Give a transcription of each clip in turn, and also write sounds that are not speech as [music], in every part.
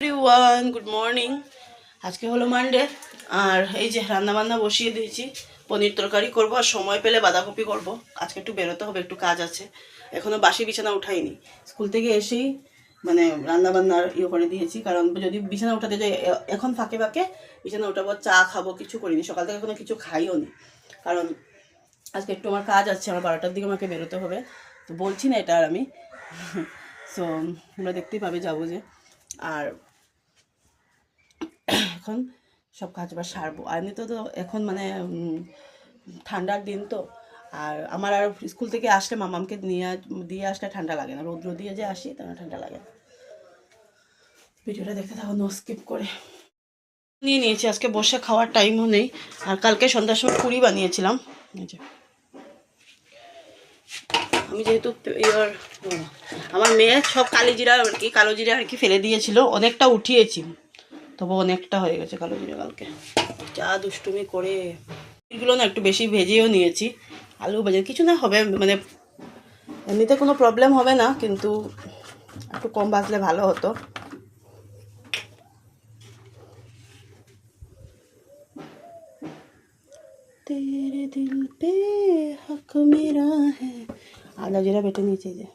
Everyone good morning আজকে হলো Monday আর এই যে রান্না বান্না বসিয়ে দিয়েছি। পনির তরকারি করব, আর সময় পেলে বাঁধাকপি করব। আজকে একটু বেরোতে হবে, একটু কাজ আছে। এখনও বাসি বিছানা উঠাইনি। স্কুল থেকে এসেই মানে রান্না বান্নার ইয়ে করে দিয়েছি। কারণ যদি বিছানা উঠাতে যাই এখন ফাঁকে ফাঁকে বিছানা উঠাবো, চা খাব, কিছু করিনি। সকাল থেকে কোনো কিছু খাইও নি। কারণ আজকে একটু আমার কাজ আছে, আমার বারোটার দিকে আমাকে বেরোতে হবে। তো বলছি না এটা আর আমি। [laughs] সো তোমরা দেখতেই পাবে, যাব যে। আর এখন সব কাজ বাজ সারবো। আর এমনিতে তো এখন মানে ঠান্ডার দিন তো। আর আমার আর স্কুল থেকে আসলে মামামকে নিয়ে দিয়ে আসলে ঠান্ডা লাগে না। রৌদ্র দিয়ে যে আসি তখন ঠান্ডা লাগে না। ভিডিওটা দেখতে থাকো নো স্কিপ করে। নিয়ে নিয়েছি, আজকে বসে খাওয়ার টাইমও নেই। আর কালকে সন্ধ্যার সময় পুরি বানিয়েছিলাম। আমি যেহেতু ইয়ার আমার মেয়ে সব কালি জিরা আর কি, কালো জিরা আর কি ফেলে দিয়েছিল, অনেকটা উঠিয়েছি। তবু অনেকটা হয়ে গেছে কালো জিরা কালকে। যা দুষ্টুমি করে এগুলো না একটু বেশি ভেজেও নিয়েছি। আলু ভেজে, কিছু না হবে মানে এমনিতে কোনো প্রবলেম হবে না, কিন্তু একটু কম বাজলে ভালো হতো। তেরে দিল পে হক মেরা হ্যাঁ আদা জিরা বেটে নিয়েছি যে।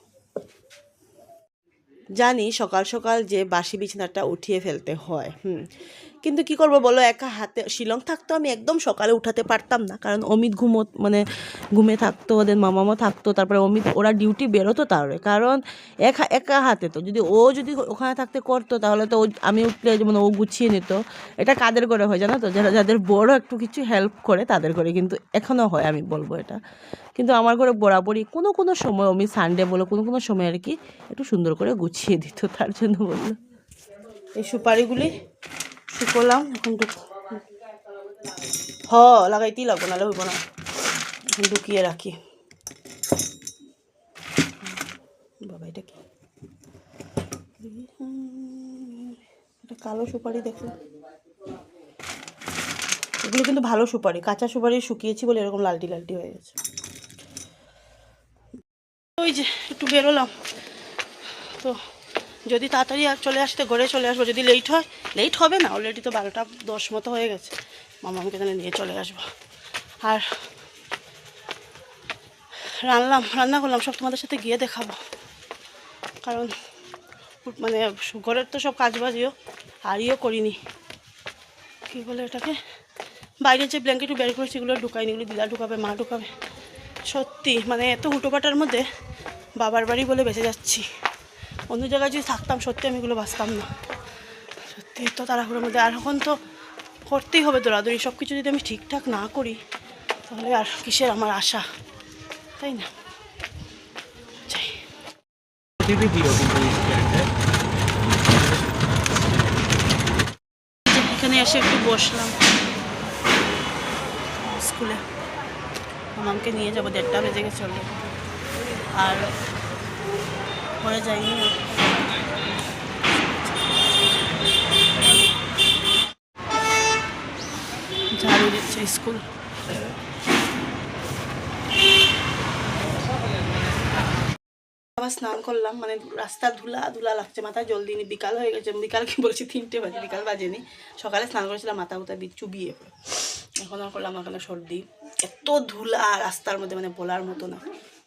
জানি সকাল সকাল যে বাসি বিছানাটা উঠিয়ে ফেলতে হয় হুম। কিন্তু কি করব বলো, একা হাতে, শিলং থাকতো আমি একদম সকালে উঠাতে পারতাম না। কারণ অমিত ঘুমো মানে ঘুমে থাকতো, ওদের মামামা থাকতো, তারপরে অমিত, ওরা ডিউটি বেরোতো তাহলে। কারণ একা একা হাতে তো। যদি ও যদি ওখানে থাকতে করতো, তাহলে তো ও- আমি উঠলে যেমন ও গুছিয়ে নিত। এটা কাদের করে হয় জানো তো? যারা, যাদের বড় একটু কিছু হেল্প করে, তাদের করে। কিন্তু এখনও হয়, আমি বলব এটা। কিন্তু আমার ঘরে বরাবরই কোনো কোনো সময় আমি সানডে বলো, কোনো কোনো সময় আর কি একটু সুন্দর করে গুছিয়ে দিত, তার জন্য বলল। এই সুপারিগুলি শুকোলাম এখন হ লাগাইতেই লাগবো, নাহলে হইব না। ঢুকিয়ে রাখি। বাবা, এটা কি? এটা কালো সুপারি দেখো। এগুলো কিন্তু ভালো সুপারি। কাঁচা সুপারি শুকিয়েছি বলে এরকম লালটি লালটি হয়ে গেছে। ওই যে, একটু বেরোলাম। তো যদি তাড়াতাড়ি চলে আসতে, ঘরে চলে আসব, যদি লেট হয় লেট হবে না অলরেডি তো বারোটা দশ মতো হয়ে গেছে। মামাকে এখানে নিয়ে চলে আসব। আর রান্নাম রান্না করলাম, সব তোমাদের সাথে গিয়ে দেখাবো। কারণ মানে ঘরের তো সব কাজ বাজিও আর ইয়েও করিনি। কী বলে এটাকে বাইরে যে ব্ল্যাঙ্কেট বের করেছি এগুলো ঢুকাইনি, এগুলো দিদা ঢুকাবে, মা ঢুকাবে। সত্যি মানে এত হুটোপাটার মধ্যে বাবার বাড়ি বলে বেঁচে যাচ্ছি। অন্য জায়গায় যদি থাকতাম, সত্যি আমি এগুলো বাঁচতাম না। সত্যি, তো তাড়াহুড়োর মধ্যে। আর এখন তো করতেই হবে দৌড়াদৌড়ি। সব কিছু যদি আমি ঠিকঠাক না করি, তাহলে আর কিসের আমার আশা? তাই না? এখানে এসে একটু বসলাম। স্কুলে। আমাকে নিয়ে যাব, দেড়টা বেজে গেছে আর পরে যাইনি। ঝাড়ু দিচ্ছে স্কুল। আবার স্নান করলাম মানে রাস্তা ধুলা ধুলা লাগছে মাথায় জল দিইনি বিকাল হয়ে গেছে। বিকাল কি বলছি? তিনটে বাজে, বিকাল বাজেনি। সকালে স্নান করেছিলাম, মাথা উতা চুবিয়ে এখন আর করলাম এখন সর্দি। এত ধুলা, রাস্তার মধ্যে মানে বলার মতো না।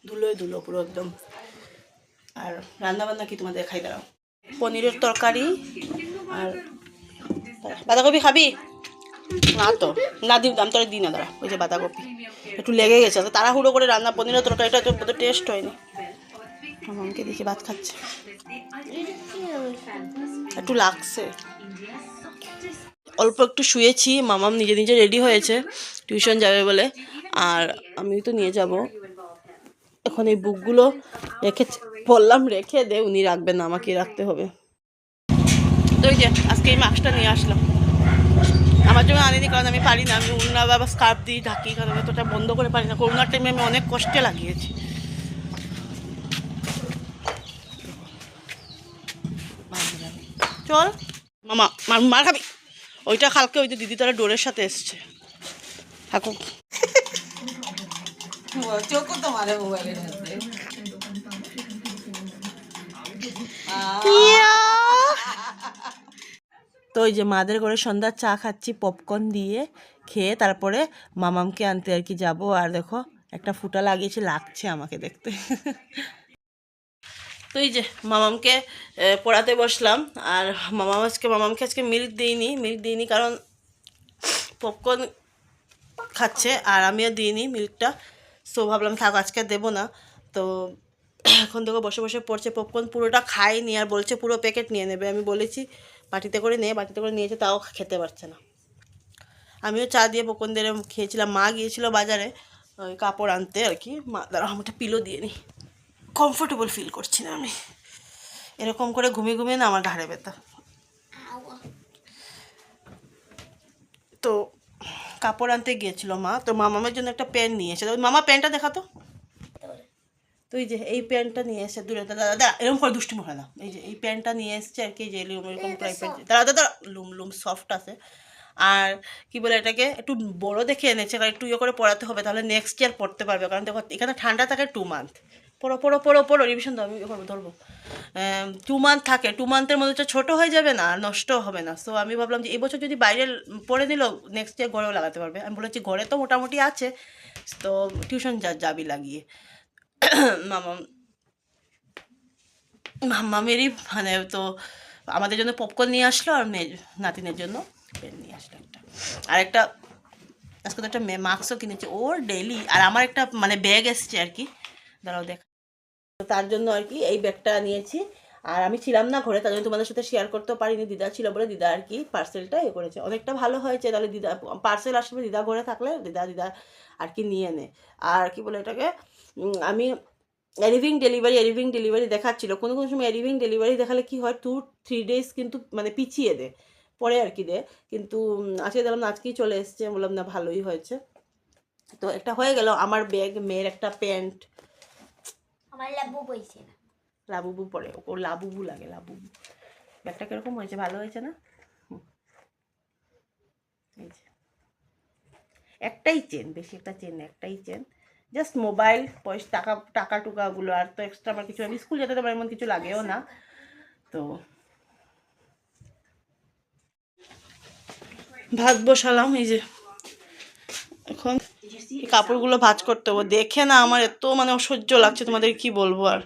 ধুলোয় ধুলো পুরো একদম। আর রান্না বান্না কি তোমাদের খাই দাঁড়াও। পনিরের তরকারি আর বাঁধাকপি খাবি? না তো, না দিই দাম তোরা দিই না, দাঁড়া, ওই যে বাঁধাকপি। একটু লেগে গেছে তো তাড়াহুড়ো করে রান্না, পনিরের তরকারিটা তো টেস্ট হয়নি। মামাকে দেখি ভাত খাচ্ছে। একটু লাগছে। অল্প একটু শুয়েছি, মামাম নিজে নিজে রেডি হয়েছে, টিউশন যাবে বলে। আর আমি তো নিয়ে যাব। এখন এই বুকগুলো রেখে বললাম, রেখে দে, উনি রাখবেন না আমাকে রাখতে হবে। তো আজকে এই মাস্কটা নিয়ে আসলাম। আমার জন্য আনিনি, কারণ আমি পারি না। আমি উন্না বাবা স্কার্ফ দিই ঢাকি, কারণ এতটা বন্ধ করে পারি না। করোনার টাইমে আমি অনেক কষ্টে লাগিয়েছি। চল, মামা, মার মার খাবি। ওইটা কালকে ওই যে দিদি তারা ডোরের সাথে এসছে। থাকুক চোখও তোমার মোবাইলের তো ওই যে মাদের ঘরে সন্ধ্যার চা খাচ্ছি পপকর্ন দিয়ে খেয়ে তারপরে মামামকে আনতে আর কি যাব। আর দেখো, একটা ফুটা লাগিয়েছে, লাগছে আমাকে দেখতে। তো এই যে মামামকে পড়াতে বসলাম। আর মামাম আজকে, মামামকে আজকে মিল্ক দিইনি মিল্ক দিইনি কারণ পপকর্ন খাচ্ছে, আর আমিও দিইনি মিল্কটা সো ভাবলাম, থাক, আজকে দেবো না। তো এখন দেখো বসে বসে পড়ছে পপকর্ন পুরোটা খায়নি আর বলছে পুরো প্যাকেট নিয়ে নেবে। আমি বলেছি, বাটিতে করে নিয়ে বাটিতে করে নিয়েছে, তাও খেতে পারছে না। আমিও চা দিয়ে পপকর্ন দিয়ে খেয়েছিলাম। মা গিয়েছিল বাজারে, ওই কাপড় আনতে আর কি। মা দাঁড়া আমাকে পিলো দিয়ে নি। কমফোর্টেবল ফিল করছি না আমি। এরকম করে ঘুমিয়ে ঘুমিয়ে না আমার ঘাড়ে ব্যথা। তো কাপড় আনতে গিয়েছিল মা। তো মামামের জন্য একটা প্যান্ট নিয়ে এসে মামা প্যান্টটা দেখাতো? তো এই যে এই প্যান্টটা নিয়ে এসে দূরে দাদা দাদা এরকম করে দুষ্টুমি হয় না এই যে এই প্যান্টটা নিয়ে এসছে আর কি যে এরকম এরকম টাইপের দাদা দাদা লুম লুম সফট আছে। আর কি বলে এটাকে একটু বড় দেখে এনেছে কারণ একটু ইয়ে করে পড়াতে হবে তাহলে নেক্সট ইয়ার পড়তে পারবে। কারণ দেখো এখানে ঠান্ডা থাকে টু মান্থ পড়ো পড়ো পড়ো পড়ো রিভিশন দাও আমি ইয়ে করব ধরবো। টু মান্থ থাকে টু মান্থের মধ্যে তো ছোটো হয়ে যাবে না আর নষ্টও হবে না। সো আমি ভাবলাম যে এবছর যদি বাইরে পড়ে নিল নেক্সট ইয়ার ঘরেও লাগাতে পারবে। আমি বলেছি ঘরে তো মোটামুটি আছে। তো টিউশন যা যাবি লাগিয়ে। [coughs] মামা মেরি মানে তো আমাদের জন্য পপকর্ন নিয়ে আসলো আর মেয়ে, নাতিনের জন্য পেন নিয়ে আসলো একটা। আর একটা, আজকে তো একটা মাস্কও কিনেছে, ওর ডেলি আর আমার একটা মানে ব্যাগ এসছে আর কি। দাঁড়াও দেখ। তার জন্য আর কি এই ব্যাগটা নিয়েছি। আর আমি ছিলাম না ঘরে, তার জন্য তোমাদের সাথে শেয়ার করতেও পারিনি। দিদা ছিল বলে দিদা আর কি পার্সেলটা এ করেছে। অনেকটা ভালো হয়েছে, তাহলে দিদা পার্সেল আসবে দিদা ঘরে থাকলে দিদা দিদা আর কি নিয়ে নে। আর কি বলে এটাকে আমি অ্যারিভিং ডেলিভারি অ্যারিভিং ডেলিভারি দেখাচ্ছিল। কোনো কোনো সময় অ্যারিভিং ডেলিভারি দেখালে কি হয় টু থ্রি ডেজ কিন্তু মানে পিছিয়ে দেয় পরে আর কি দে। কিন্তু আজকে দেখলাম আজকেই চলে এসছে। বললাম, না, ভালোই হয়েছে। তো একটা হয়ে গেল, আমার ব্যাগ মেয়ের একটা প্যান্ট। আমার লাবু বইছে না। লাবুবু পরে ওর লাবুবু লাগে, লাবুবু। ব্যাগটা কীরকম হয়েছে? ভালো হয়েছে না। একটাই চেন, বেশি একটা চেন একটাই চেন। জাস্ট মোবাইল, পয়সা, টাকা টাকা টুকাগুলো, আর তো এক্সট্রা আমার কিছু, আমি স্কুল যেতে তো এমন কিছু লাগেও না। তো ভাত বসালাম, এই যে। এখন কাপড়গুলো ভাজ করতে হবে। দেখে না, আমার এত মানে অসহ্য লাগছে, তোমাদের কি বলব আর?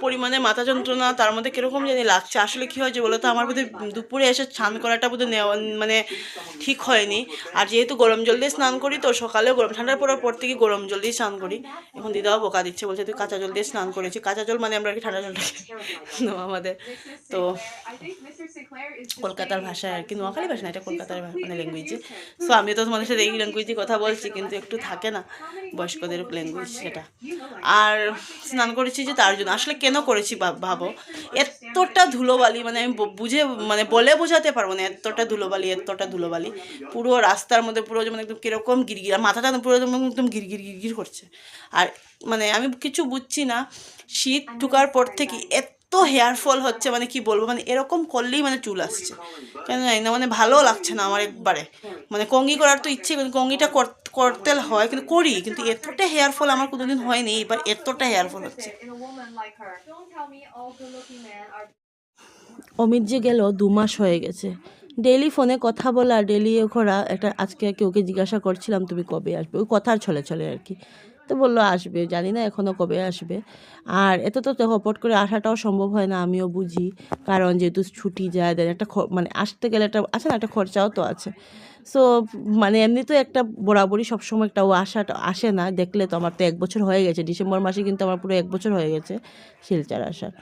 পরিমাণে মাথা যন্ত্রণা তার মধ্যে কীরকম জানি লাগছে। আসলে কি হয়েছে বলো তো আমার বোধহয় দুপুরে এসে স্নান করাটা বোধহয় নেওয়া মানে ঠিক হয়নি। আর যেহেতু গরম জল দিয়ে স্নান করি তো সকালে গরম ঠান্ডার পড়ার পর থেকে গরম জল দিয়ে স্নান করি। এখন দিদাও বোকা দিচ্ছে বলছে তুই কাঁচা জল দিয়ে স্নান করেছি। কাঁচা জল মানে আমরা আর ঠান্ডা জল no, আমাদের। তো কলকাতার ভাষায় আর কি নোয়াখালী ভাষা না এটা কলকাতার মানে ল্যাঙ্গুয়েজে সো আমি তো তোমাদের সাথে এই ল্যাঙ্গুয়েজে কথা বলছি কিন্তু একটু থাকে না বয়স্কদের ল্যাঙ্গুয়েজ সেটা। আর স্নান করেছি যে তার জন্য। আসলে কেন করেছি ভাবো? এতটা ধুলোবালি মানে আমি বুঝে মানে বলে বোঝাতে পারব না এতটা ধুলোবালি এতটা ধুলোবালি। পুরো রাস্তার মধ্যে পুরো যেমন একদম কীরকম গিরগির মাথাটা পুরো একদম একদম গিরগির গিরগির করছে। আর মানে আমি কিছু বুঝছি না শীত ঢুকার পর থেকে এত হেয়ার ফল হচ্ছে মানে কি বলব মানে এরকম করলেই মানে চুল আসছে। কেন জানি না মানে ভালো লাগছে না আমার একবারে। মানে কঙ্গি করার তো ইচ্ছে কিন্তু কঙ্গিটা করতে হয় কিন্তু করি কিন্তু এতটা হেয়ার ফল আমার কোনোদিন হয়নি এবার এতটা হেয়ার ফল হচ্ছে। অমিত যে গেল দু মাস হয়ে গেছে। ডেলি ফোনে কথা বলা ডেলি করা একটা আজকে কি ওকে জিজ্ঞাসা করছিলাম, তুমি কবে আসবে? ওই কথার ছলে ছলে আর কি। তো বলল, আসবে, জানি না এখনও কবে আসবে। আর এত তো হপট করে আসাটাও সম্ভব হয় না, আমিও বুঝি। কারণ যেহেতু ছুটি যায়, দেন একটা মানে আসতে গেলে একটা আছে না, একটা খরচাও তো আছে। সো মানে এমনি তো একটা বরাবরই সবসময় একটা ও আসাটা আসে না। দেখলে তো আমার তো এক বছর হয়ে গেছে। ডিসেম্বর মাসে কিন্তু আমার পুরো এক বছর হয়ে গেছে শিলচার আসার।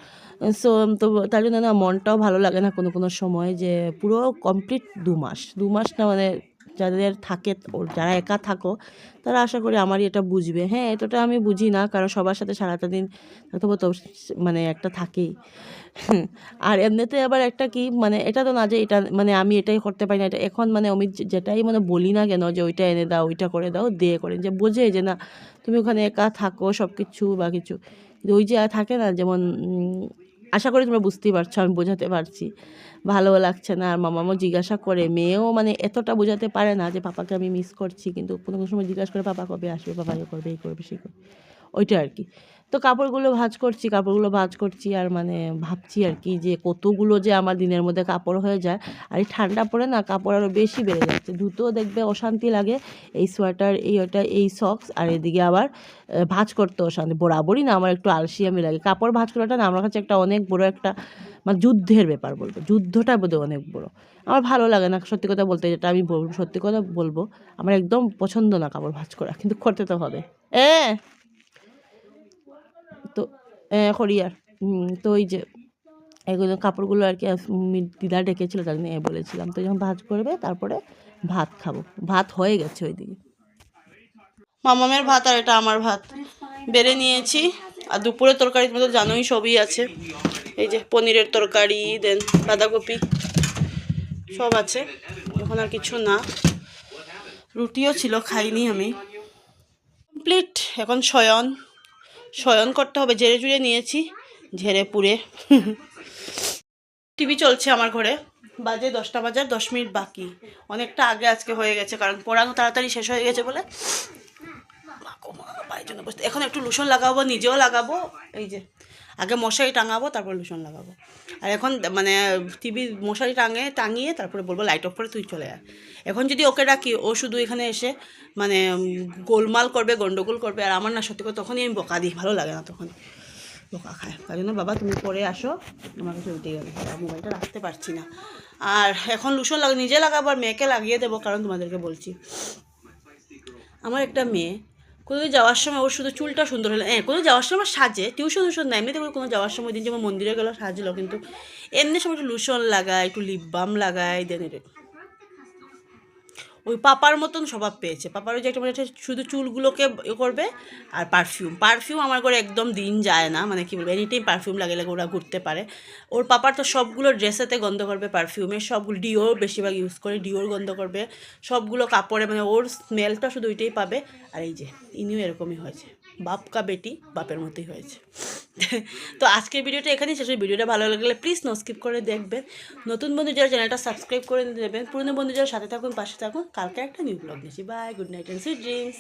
সো তো তার জন্য না মনটাও ভালো লাগে না কোনো কোনো সময় যে পুরো কমপ্লিট দু মাস। দু মাস না মানে যাদের থাকে যারা একা থাকো, তারা আশা করি আমারই এটা বুঝবে। হ্যাঁ এতটা আমি বুঝি না, কারণ সবার সাথে সারাটা দিন তো মানে একটা থাকেই। আর এমনিতে আবার একটা কি মানে এটা তো না যে এটা মানে আমি এটাই করতে পারি না, এটা এখন মানে যে- যেটাই মানে বলি না কেন যে ওইটা এনে দাও, ওইটা করে দাও, দিয়ে করে যে বোঝে যে না, তুমি ওখানে একা থাকো সব কিছু বা কিছু। ওই যে থাকে না, যেমন আশা করি তোমরা বুঝতেই পারছ, আমি বোঝাতে পারছি। ভালো লাগছে না, আর মামামও জিজ্ঞাসা করে, মেয়েও মানে এতটা বোঝাতে পারে না যে পাপাকে আমি মিস করছি, কিন্তু কোনো কোনো সময় জিজ্ঞাসা করে পাপা কবে আসবে, পাপা করবে, এই করবে, সেই করবে। ওইটা আর কি। তো কাপড়গুলো ভাঁজ করছি, কাপড়গুলো ভাঁজ করছি আর মানে ভাবছি আর কি যে কতগুলো যে আমার দিনের মধ্যে কাপড় হয়ে যায়। আর এই ঠান্ডা পড়ে না কাপড় আরও বেশি বেড়ে যাচ্ছে। ধুতেও দেখবে অশান্তি লাগে। এই সোয়েটার, এই ওটা, এই সক্স আর এদিকে আবার ভাঁজ করতে অশান্তি। বরাবরই না আমার একটু আলসিয়ামি লাগে। কাপড় ভাঁজ করাটা না আমার কাছে একটা অনেক বড় একটা মানে যুদ্ধের ব্যাপার বলব। যুদ্ধটা বোধহয় অনেক বড়। আমার ভালো লাগে না সত্যি কথা বলতে, যেটা আমি সত্যি কথা বলব, আমার একদম পছন্দ না কাপড় ভাঁজ করা, কিন্তু করতে তো হবে। এ তো আর তো ওই যে এগুলো কাপড়গুলো আর কি দিদা ডেকেছিল, তার নিয়ে বলেছিলাম। তো যখন ভাজ করবে, তারপরে ভাত খাব। ভাত হয়ে গেছে ওই ওইদিকে। মামামের ভাত আর এটা আমার ভাত। বেড়ে নিয়েছি। আর দুপুরের তরকারির মধ্যে জানোই সবই আছে। এই যে পনিরের তরকারি, দেন বাঁধাকপি, সব আছে। এখন আর কিছু না। রুটিও ছিল, খাইনি আমি। কমপ্লিট। এখন শয়ন। শয়ন করতে হবে ঝেড়ে জুড়ে নিয়েছি, ঝেড়ে পুড়ে। টিভি চলছে আমার ঘরে, বাজে দশটা বাজার দশ মিনিট বাকি। অনেকটা আগে আজকে হয়ে গেছে, কারণ পড়ানো তাড়াতাড়ি শেষ হয়ে গেছে বলে। এখন একটু লোশন লাগাবো, নিজেও লাগাবো, এই যে। আগে মশারি টাঙাবো, তারপর লোশন লাগাবো। আর এখন মানে টিভি মশারি টাঙে, টাঙিয়ে তারপরে বলব লাইট অফ করে তুই চলে আয়। এখন যদি ওকে ডাকি, ও শুধু এখানে এসে মানে গোলমাল করবে, গন্ডগোল করবে, আর আমার না সত্যি করে তখনই আমি বকা দিই, ভালো লাগে না তখন। বোকা খায়। তাই জন্য বাবা, তুমি পরে আসো আমার কাছে উঠে গেলে। মোবাইলটা রাখতে পারছি না। আর এখন লুসন লাগা নিজে লাগাবো, আর মেয়েকে লাগিয়ে দেবো, কারণ তোমাদেরকে বলছি। আমার একটা মেয়ে কোথাও যাওয়ার সময় ওর শুধু চুলটা সুন্দর হলো। হ্যাঁ কোথাও যাওয়ার সময় সাজে টিউশন টিউশন না এমনিতে কোনো যাওয়ার সময় দিন যেমন মন্দিরে গেলো, সাজলো, কিন্তু এমনি সময় একটু লুসন লাগায়, একটু লিপ বাম লাগায় দেন ওই পাপার মতন স্বভাব পেয়েছে। পাপার ওই যে একটা মানে শুধু চুলগুলোকে ইয়ে করবে আর পারফিউম পারফিউম আমার করে একদম দিন যায় না মানে কি বলব এনি টাইম পারফিউম লাগে লাগে ওরা ঘুরতে পারে। ওর পাপার তো সবগুলো ড্রেসেতে গন্ধ করবে পারফিউমের সবগুলো ডিওর বেশিরভাগ ইউজ করে ডিওর গন্ধ করবে। সবগুলো কাপড়ে মানে ওর স্মেলটা শুধু ওইটাই পাবে। আর এই যে, ইনিও এরকমই হয়েছে। বাপ কা বেটি বাপের মতোই হয়েছে। তো আজকের ভিডিওটা এখানেই শেষ। ভিডিওটা ভালো লাগলে প্লিজ নো স্কিপ করে দেখবেন। নতুন বন্ধু যারা চ্যানেলটা সাবস্ক্রাইব করে দেবেন, পুরনো বন্ধু যারা সাথে থাকুন, পাশে থাকুন, কালকে একটা নিউ ব্লগ নিয়েছি bye good night and sweet dreams